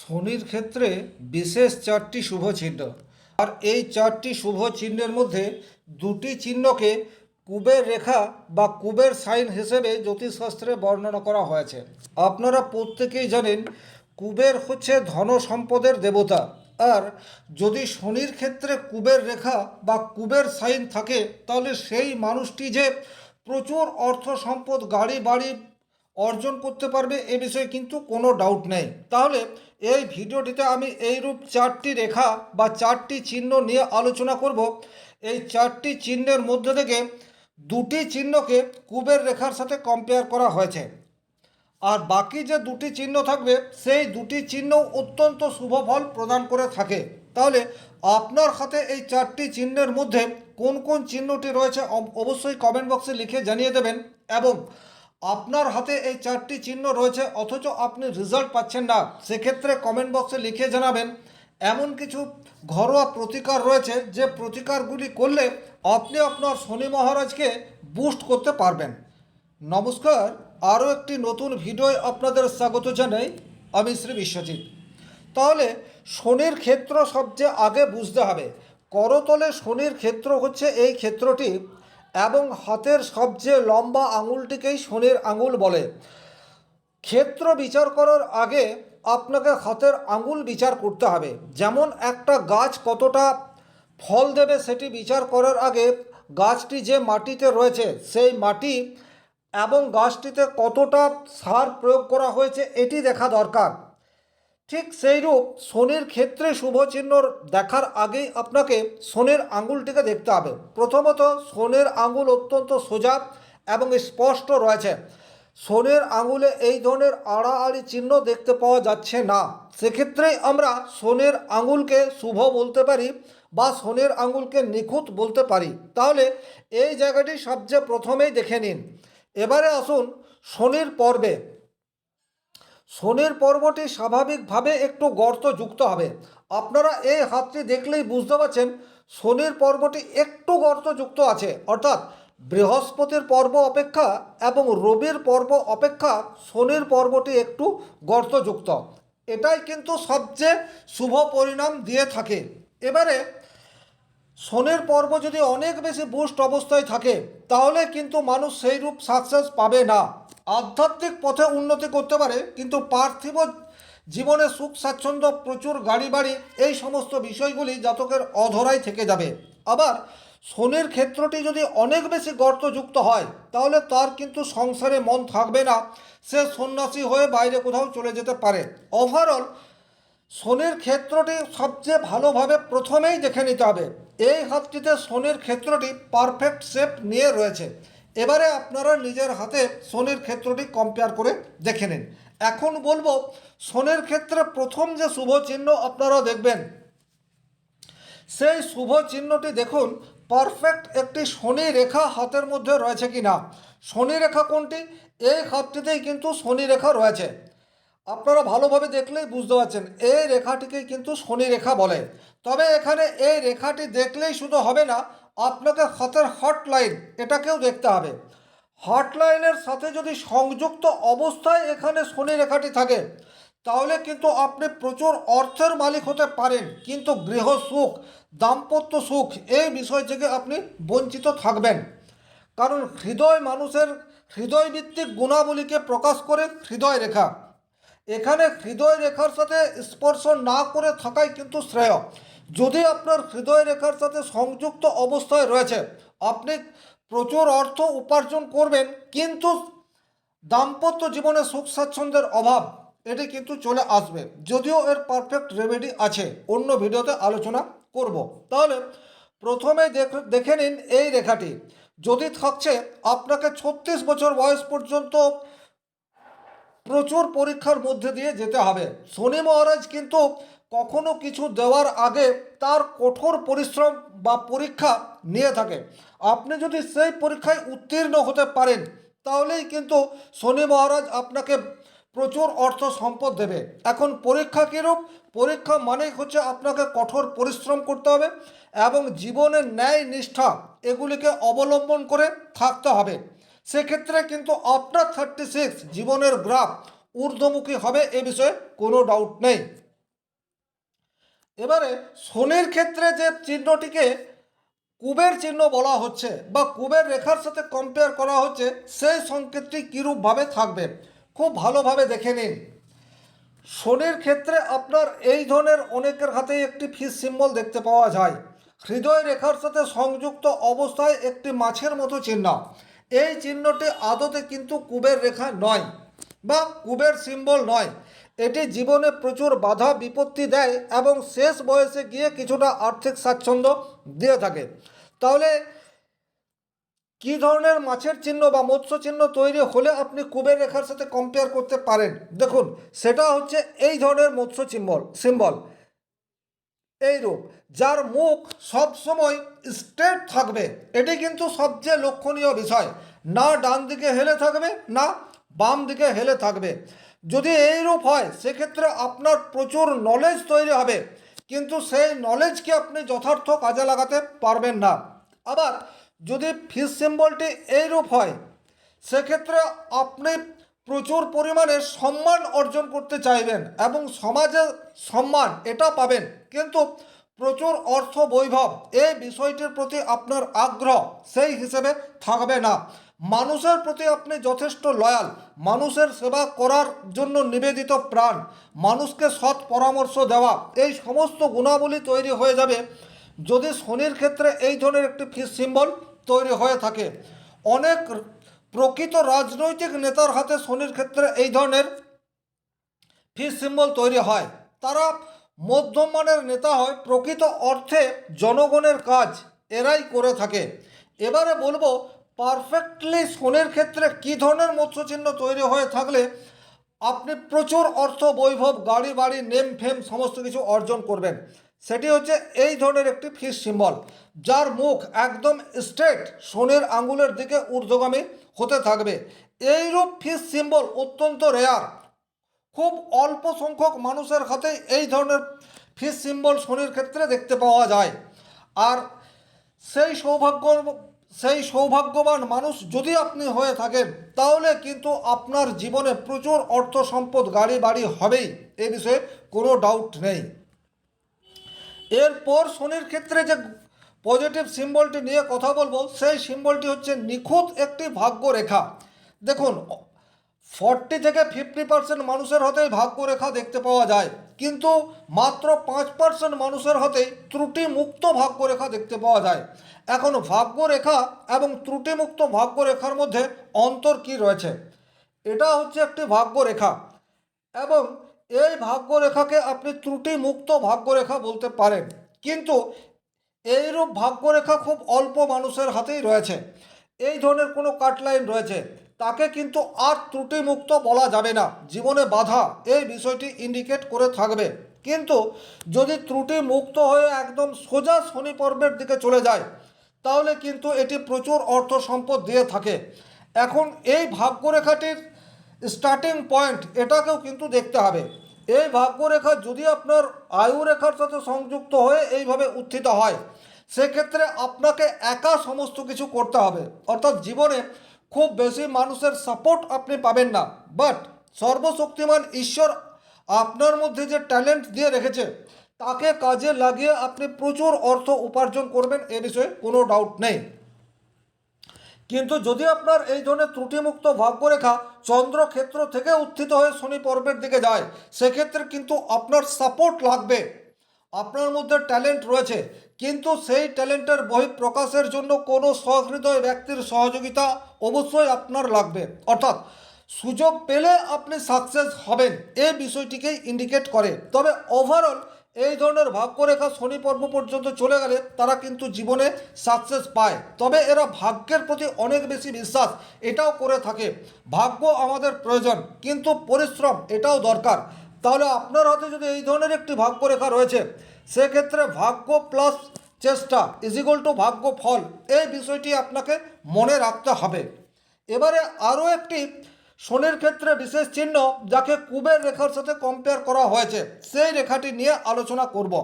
শনির ক্ষেত্রে বিশেষ চারটি শুভ চিহ্ন। আর এই চারটি শুভ চিহ্নের মধ্যে দুটি চিহ্নকে কুবের রেখা বা কুবের সাইন হিসেবে জ্যোতিষশাস্ত্রে বর্ণনা করা হয়েছে। আপনারা প্রত্যেকেই জানেন, কুবের হচ্ছে ধন সম্পদের দেবতা। আর যদি শনির ক্ষেত্রে কুবের রেখা বা কুবের সাইন থাকে, তাহলে সেই মানুষটি যে প্রচুর অর্থ সম্পদ, গাড়ি, বাড়ি অর্জন করতে পারবে এ বিষয়ে কিন্তু কোনো ডাউট নেই। তাহলে এই ভিডিওটিতে আমি এইরূপ চারটি রেখা বা চারটি চিহ্ন নিয়ে আলোচনা করব। এই চারটি চিহ্নের মধ্যে থেকে দুটি চিহ্নকে কুবের রেখার সাথে কম্পেয়ার করা হয়েছে। আর বাকি যে দুটি চিহ্ন থাকবে, সেই দুটি চিহ্ন অত্যন্ত শুভ ফল প্রদান করে থাকে। তাহলে আপনার হাতে এই চারটি চিহ্নের মধ্যে কোন কোন চিহ্নটি রয়েছে, অব- অবশ্যই কমেন্ট বক্সে লিখে জানিয়ে দেবেন এবং আপনার হাতে এই চারটি চিহ্ন রয়েছে, অথচ আপনি রেজাল্ট পাচ্ছেন না। সেক্ষেত্রে কমেন্ট বক্সে লিখে জানাবেন, এমন কিছু ঘরোয়া প্রতিকার রয়েছে যে প্রতিকারগুলি করলে আপনি আপনার শনি মহারাজকে বুস্ট করতে পারবেন। নমস্কার, আরও একটি নতুন ভিডিওয় আপনাদের স্বাগত জানাই, আমি শ্রী বিশ্বজিৎ। তাহলে শনির ক্ষেত্র সবচেয়ে আগে বুঝতে হবে। করতলে শনির ক্ষেত্র হচ্ছে এই ক্ষেত্রটি এবং হাতের সবচেয়ে লম্বা আঙুলটিকেই শনির আঙুল বলে। ক্ষেত্র বিচার করার আগে আপনাকে হাতের আঙুল বিচার করতে হবে। যেমন একটা গাছ কতটা ফল দেবে সেটি বিচার করার আগে গাছটি যে মাটিতে রয়েছে সেই মাটি এবং গাছটিতে কতটা সার প্রয়োগ করা হয়েছে এটি দেখা দরকার। ঠিক সেইরূপ শনির ক্ষেত্রে শুভ চিহ্ন দেখার আগেই আপনাকে শনির আঙুলটিকে দেখতে হবে। প্রথমত শনির আঙুল অত্যন্ত সোজা এবং স্পষ্ট রয়েছে। শনির আঙুলে এই ধরনের আড়াআড়ি চিহ্ন দেখতে পাওয়া যাচ্ছে না। সেক্ষেত্রেই আমরা শনির আঙুলকে শুভ বলতে পারি বা শনির আঙুলকে নিখুঁত বলতে পারি। তাহলে এই জায়গাটি সবচেয়ে প্রথমেই দেখে নিন। এবারে আসুন শনির পর্বে। শনির পর্বটি স্বাভাবিকভাবে একটু গর্ত যুক্ত হবে। আপনারা এই হাতটি দেখলেই বুঝতে পারছেন, শনির পর্বটি একটু গর্ত যুক্ত আছে। অর্থাৎ বৃহস্পতির পর্ব অপেক্ষা এবং রবির পর্ব অপেক্ষা শনির পর্বটি একটু গর্তযুক্ত। এটাই কিন্তু সবচেয়ে শুভ পরিণাম দিয়ে থাকে। এবারে শনির পর্ব যদি অনেক বেশি বুস্ট অবস্থায় থাকে, তাহলে কিন্তু মানুষ সেই রূপ সাকসেস পাবে না। আধ্যাত্মিক পথে উন্নতি করতে পারে, কিন্তু পার্থিব জীবনে সুখ, স্বাচ্ছন্দ্য, প্রচুর গাড়ি বাড়ি, এই সমস্ত বিষয়গুলি জাতকের অধরাই থেকে যাবে। আবার শনির ক্ষেত্রটি যদি অনেক বেশি গর্তযুক্ত হয়, তাহলে তার কিন্তু সংসারে মন থাকবে না। সে সন্ন্যাসী হয়ে বাইরে কোথাও চলে যেতে পারে। ওভারঅল শনির ক্ষেত্রটি সবচেয়ে ভালোভাবে প্রথমেই দেখে নিতে হবে। এই হাতটিতে শনির ক্ষেত্রটি পারফেক্ট শেপ নিয়ে রয়েছে। এবারে আপনারা নিজের হাতে শনির ক্ষেত্রটি কম্পেয়ার করে দেখে নিন। এখন বলব শনির ক্ষেত্রে প্রথম যে শুভ চিহ্ন আপনারা দেখবেন, সেই শুভ চিহ্নটি দেখুন পারফেক্ট একটি শনি রেখা হাতের মধ্যে রয়েছে কি না শনি রেখা কোনটি? এই হাতটিতেই কিন্তু শনি রেখা রয়েছে। আপনারা ভালোভাবে দেখলেই বুঝতে পারছেন, এই রেখাটিকে কিন্তু শনি রেখা বলে। তবে এখানে এই রেখাটি দেখলেই শুধু হবে না আপনাকে হাতের হট লাইন এটাকেও দেখতে হবে। হট লাইনের সাথে যদি সংযুক্ত অবস্থায় এখানে শনি রেখাটি থাকে, তাহলে কিন্তু আপনি প্রচুর অর্থের মালিক হতে পারেন, কিন্তু গৃহ সুখ, দাম্পত্য সুখ, এই বিষয় থেকে আপনি বঞ্চিত থাকবেন। কারণ হৃদয় মানুষের হৃদয়ভিত্তিক গুণাবলীকে প্রকাশ করে হৃদয় রেখা। এখানে হৃদয় রেখার সাথে স্পর্শ না করে থাকাই কিন্তু শ্রেয়। যদি আপনার হৃদয় রেখার সাথে সংযুক্ত অবস্থায় রয়েছে, আপনি প্রচুর অর্থ উপার্জন করবেন, কিন্তু দাম্পত্য জীবনে সুখ স্বাচ্ছন্দ্যের অভাব, এটি কিন্তু চলে আসবে। যদিও এর পারফেক্ট রেমেডি আছে, অন্য ভিডিওতে আলোচনা করব। তাহলে প্রথমে দেখ- নিন এই রেখাটি। যদি থাকছে আপনাকে ছত্রিশ বছর বয়স পর্যন্ত প্রচুর পরীক্ষার মধ্যে দিয়ে যেতে হবে। শনি মহারাজ কিন্তু কখনো কিছু দেওয়ার আগে তার কঠোর পরিশ্রম বা পরীক্ষা নিয়ে থাকে। আপনি যদি সেই পরীক্ষায় উত্তীর্ণ হতে পারেন, তাহলেই কিন্তু শনি মহারাজ আপনাকে প্রচুর অর্থ সম্পদ দেবে। এখন পরীক্ষা কীরূপ? পরীক্ষা মানেই হচ্ছে আপনাকে কঠোর পরিশ্রম করতে হবে এবং জীবনের ন্যায় নিষ্ঠা এগুলিকে অবলম্বন করে থাকতে হবে। সেক্ষেত্রে কিন্তু আপনার থার্টি সিক্স জীবনের গ্রাফ ঊর্ধ্বমুখী হবে এ বিষয়ে কোনো ডাউট নেই। এবারে শনির ক্ষেত্রে যে চিহ্নটিকে কুবের চিহ্ন বলা হচ্ছে বা কুবের রেখার সাথে কম্পেয়ার করা হচ্ছে, সেই সংকেতটি কীরূপভাবে থাকবে? খুব ভালোভাবে দেখে নিন। শনির ক্ষেত্রে আপনার এই ধরনের অনেকের হাতেই একটি ফিস সিম্বল দেখতে পাওয়া যায়। হৃদয় রেখার সাথে সংযুক্ত অবস্থায় একটি মাছের মতো চিহ্ন। এই চিহ্নটি আদতে কিন্তু কুবের রেখা নয় বা কুবের সিম্বল নয়। এটি জীবনে প্রচুর বাধা, বিপত্তি দেয় এবং শেষ বয়সে গিয়ে কিছুটা আর্থিক স্বাচ্ছন্দ্য দিয়ে থাকে। তাহলে কী ধরনের মাছের চিহ্ন বা মৎস্য চিহ্ন তৈরি হলে আপনি কুবের রেখার সাথে কম্পেয়ার করতে পারেন? দেখুন, সেটা হচ্ছে এই ধরনের মৎস্য সিম্বল সিম্বল এই রূপ যার মুখ সবসময় স্ট্রেট থাকবে। এটি কিন্তু সবচেয়ে লক্ষণীয় বিষয়। না ডান দিকে হেলে থাকবে, না বাম দিকে হেলে থাকবে। যদি এইরূপ হয়, সেক্ষেত্রে আপনার প্রচুর নলেজ তৈরি হবে। কিন্তু সেই নলেজকে আপনি যথার্থ কাজে লাগাতে পারবেন না। আবার যদি ফিস সিম্বলটি এইরূপ হয়, সেক্ষেত্রে আপনি প্রচুর পরিমাণে সম্মান অর্জন করতে চাইবেন এবং সমাজে সম্মান এটা পাবেন। কিন্তু প্রচুর অর্থ বৈভব এই বিষয়টির প্রতি আপনার আগ্রহ সেই হিসেবে থাকবে না। মানুষের প্রতি আপনি যথেষ্ট লয়াল মানুষের সেবা করার জন্য নিবেদিত প্রাণ। মানুষকে সৎ পরামর্শ দেওয়া। এই সমস্ত গুণাবলী তৈরি হয়ে যাবে যদি শনির ক্ষেত্রে এই ধরনের একটি ফিস সিম্বল তৈরি হয়ে থাকে। অনেক প্রকৃত রাজনৈতিক নেতার হাতে শনির ক্ষেত্রে এই ধরনের ফিস সিম্বল তৈরি হয়। তারা মধ্যম মানের নেতা হয়, প্রকৃত অর্থে জনগণের কাজ। এরাই করে থাকে। এবারে বলব পারফেক্টলি শনির ক্ষেত্রে কী ধরনের মৎস্যচিহ্ন তৈরি হয়ে থাকলে আপনি প্রচুর অর্থ, বৈভব, গাড়ি, বাড়ি, নেম, ফেম সমস্ত কিছু অর্জন করবেন? সেটি হচ্ছে এই ধরনের একটি ফিস সিম্বল যার মুখ একদম স্ট্রেট শনির আঙ্গুলের দিকে ঊর্ধ্বগামী হতে থাকবে। এইরূপ ফিস সিম্বল অত্যন্ত রেয়ার খুব অল্প সংখ্যক মানুষের হাতে এই ধরনের ফিস সিম্বল শনির ক্ষেত্রে দেখতে পাওয়া যায়। আর সেই সৌভাগ্য সেই সৌভাগ্যবান মানুষ যদি আপনি হয়ে থাকেন, তাহলে কিন্তু আপনার জীবনে প্রচুর অর্থ সম্পদ, গাড়ি বাড়ি হবেই। এ বিষয়ে কোনো ডাউট নেই। এরপর শনির ক্ষেত্রে যে পজিটিভ সিম্বলটি নিয়ে কথা বলব, সেই সিম্বলটি হচ্ছে নিখুঁত একটি ভাগ্য রেখা দেখুন ফর্টি থেকে ফিফটি পার্সেন্ট মানুষের হাতেই ভাগ্যরেখা দেখতে পাওয়া যায়। কিন্তু মাত্র পাঁচ পার্সেন্ট মানুষের হাতেই ত্রুটিমুক্ত ভাগ্যরেখা দেখতে পাওয়া যায়। এখন ভাগ্যরেখা এবং ত্রুটিমুক্ত ভাগ্যরেখার মধ্যে অন্তর কী রয়েছে? এটা হচ্ছে একটি ভাগ্যরেখা। এবং এই ভাগ্যরেখাকে আপনি ত্রুটিমুক্ত ভাগ্যরেখা বলতে পারেন। কিন্তু এইরূপ ভাগ্যরেখা খুব অল্প মানুষের হাতেই রয়েছে। এই ধরনের কোনো কাটলাইন রয়েছে। তাকে কিন্তু আর ত্রুটিমুক্ত বলা যাবে না। জীবনে বাধা, এই বিষয়টি ইন্ডিকেট করে থাকবে। কিন্তু যদি ত্রুটি মুক্ত হয়ে একদম সোজা শনি পর্বের দিকে চলে যায়, তাহলে কিন্তু এটি প্রচুর অর্থ সম্পদ দিয়ে থাকে। এখন এই ভাগ্যরেখাটির স্টার্টিং পয়েন্ট এটাকেও কিন্তু দেখতে হবে। এই ভাগ্যরেখা যদি আপনার আয়ু রেখার সাথে সংযুক্ত হয়ে এইভাবে উত্থিত হয়, সেক্ষেত্রে আপনাকে একা সমস্ত কিছু করতে হবে। অর্থাৎ জীবনে খুব বেশি মানুষের সাপোর্ট আপনি পাবেন না। বাট সর্বশক্তিমান ঈশ্বর আপনার মধ্যে যে ট্যালেন্ট দিয়ে রেখেছে, তাকে কাজে লাগিয়ে আপনি প্রচুর অর্থ উপার্জন করবেন এ বিষয়ে কোনো ডাউট নেই। কিন্তু যদি আপনার এই ধরনের ত্রুটিমুক্ত ভাগ্যরেখা চন্দ্রক্ষেত্র থেকে উত্থিত হয়ে শনি পর্বের দিকে যায়, সেক্ষেত্রে কিন্তু আপনার সাপোর্ট লাগবে। আপনার মধ্যে ট্যালেন্ট রয়েছে, কিন্তু সেই ট্যালেন্টের বহিঃপ্রকাশের জন্য কোনো সহৃদয় ব্যক্তির সহযোগিতা অবশ্যই আপনার লাগবে। অর্থাৎ সুযোগ পেলে আপনি সাকসেস হবেন এই বিষয়টিকেই ইন্ডিকেট করে। তবে ওভারঅল এই ধরনের ভাগ্যরেখা শনি পর্ব পর্যন্ত চলে গেলে তারা কিন্তু জীবনে সাকসেস পায়। তবে এরা ভাগ্যের প্রতি অনেক বেশি বিশ্বাস, এটাও করে থাকে। ভাগ্য আমাদের প্রয়োজন, কিন্তু পরিশ্রম এটাও দরকার। তাহলে আপনার হাতে যদি এই ধরনের একটি ভাগ্যরেখা রয়েছে, সেক্ষেত্রে ভাগ্য প্লাস চেষ্টা ইজিকল টু ভাগ্য ফল। এই বিষয়টি আপনাকে মনে রাখতে হবে। এবারে আরও একটি শনির ক্ষেত্রে বিশেষ চিহ্ন যাকে কুবের রেখার সাথে কম্পেয়ার করা হয়েছে। সেই রেখাটি নিয়ে আলোচনা করব।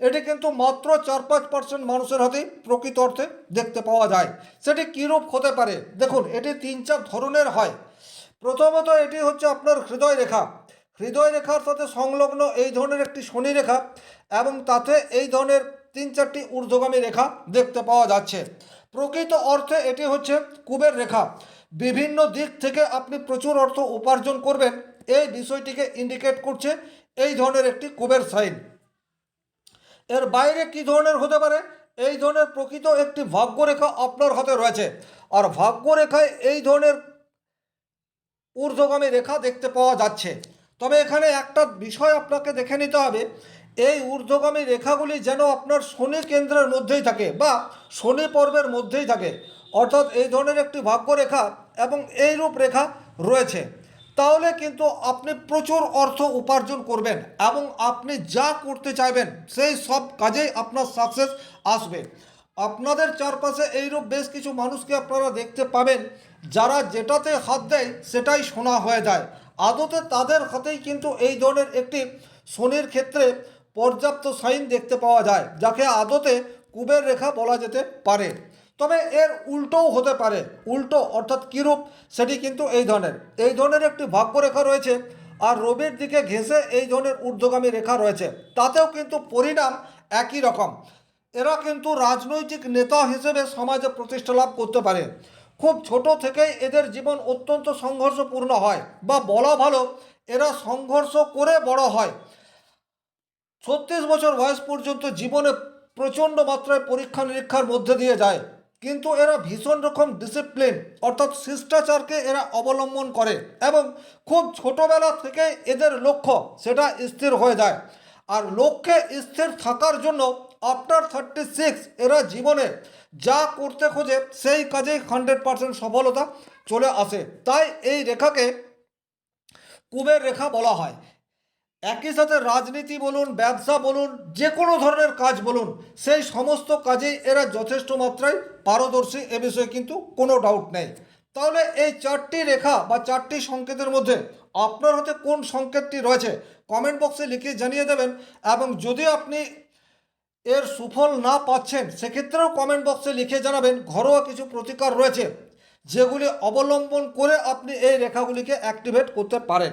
এটি কিন্তু মাত্র চার পাঁচ পার্সেন্ট মানুষের হাতেই প্রকৃত অর্থে দেখতে পাওয়া যায়। সেটি কীরূপ হতে পারে? দেখুন, এটি তিন চার ধরনের হয়। প্রথমত এটি হচ্ছে আপনার হৃদয় রেখা। হৃদয় রেখার সাথে সংলগ্ন এই ধরনের একটি শনি রেখা এবং তাতে এই ধরনের তিন চারটি ঊর্ধ্বগামী রেখা দেখতে পাওয়া যাচ্ছে। প্রকৃত অর্থে এটি হচ্ছে কুবের রেখা। বিভিন্ন দিক থেকে আপনি প্রচুর অর্থ উপার্জন করবেন। এই বিষয়টিকে ইন্ডিকেট করছে এই ধরনের একটি কুবের সাইন এর বাইরে কি ধরনের হতে পারে? এই ধরনের প্রকৃত একটি ভাগ্যরেখা আপনার হাতে রয়েছে। আর ভাগ্যরেখায় এই ধরনের ঊর্ধ্বগামী রেখা দেখতে পাওয়া যাচ্ছে। তবে এখানে একটা বিষয় আপনাকে দেখে নিতে হবে। এই ঊর্ধ্বগামী রেখাগুলি যেন আপনার শনি কেন্দ্রের মধ্যেই থাকে বা শনি পর্বের মধ্যেই থাকে। অর্থাৎ এই ধরনের একটি ভাগ্যরেখা এবং এই রূপ রেখা রয়েছে। তাহলে কিন্তু আপনি প্রচুর অর্থ উপার্জন করবেন এবং আপনি যা করতে চাইবেন, সেই সব কাজেই আপনার সাকসেস আসবে। আপনাদের চারপাশে এইরূপ বেশ কিছু মানুষকে আপনারা দেখতে পাবেন, যারা যেটাতে হাত দেয় সেটাই শোনা হয়ে যায়। আদতে তাদের হাতেই কিন্তু এই ধরনের একটি শনির ক্ষেত্রে পর্যাপ্ত সাইন দেখতে পাওয়া যায়, যাকে আদতে কুবের রেখা বলা যেতে পারে। তবে এর উল্টোও হতে পারে, উল্টো অর্থাৎ কীরূপ সেটি কিন্তু এই ধরনের। এই ধরনের একটি ভাগ্যরেখা রয়েছে আর রবির দিকে ঘেঁষে এই ধরনের ঊর্ধ্বগামী রেখা রয়েছে। তাতেও কিন্তু পরিণাম একই রকম। এরা কিন্তু রাজনৈতিক নেতা হিসেবে সমাজে প্রতিষ্ঠা লাভ করতে পারে। খুব ছোট থেকেই এদের জীবন অত্যন্ত সংঘর্ষপূর্ণ হয় বা বলা ভালো, এরা সংঘর্ষ করে বড় হয়। ছত্রিশ বছর বয়স পর্যন্ত জীবনে প্রচণ্ড মাত্রায় পরীক্ষা নিরীক্ষার মধ্যে দিয়ে যায়। কিন্তু এরা ভীষণ রকম ডিসিপ্লিন অর্থাৎ শিষ্টাচারকে এরা অবলম্বন করে এবং খুব ছোটবেলা থেকে এদের লক্ষ্য সেটা স্থির হয়ে যায়। আর লক্ষ্যে স্থির থাকার জন্য আফটার থার্টি সিক্স এরা জীবনে যা করতে খোঁজে সেই কাজেই হান্ড্রেড পার্সেন্ট সফলতা চলে আসে। তাই এই রেখাকে কুবের রেখা বলা হয়। একই সাথে রাজনীতি বলুন, ব্যবসা বলুন, যে কোনো ধরনের কাজ বলুন, সেই সমস্ত কাজেই এরা যথেষ্ট মাত্রায় পারদর্শী এ বিষয়ে কিন্তু কোনো ডাউট নেই। তাহলে এই চারটি রেখা বা চারটি সংকেতের মধ্যে আপনার হাতে কোন সংকেতটি রয়েছে কমেন্ট বক্সে লিখে জানিয়ে দেবেন এবং যদি আপনি এর সুফল না পাচ্ছেন, সেক্ষেত্রেও কমেন্ট বক্সে লিখে জানাবেন, ঘরোয়া কিছু প্রতিকার রয়েছে, যেগুলি অবলম্বন করে আপনি এই রেখাগুলিকে অ্যাক্টিভেট করতে পারেন।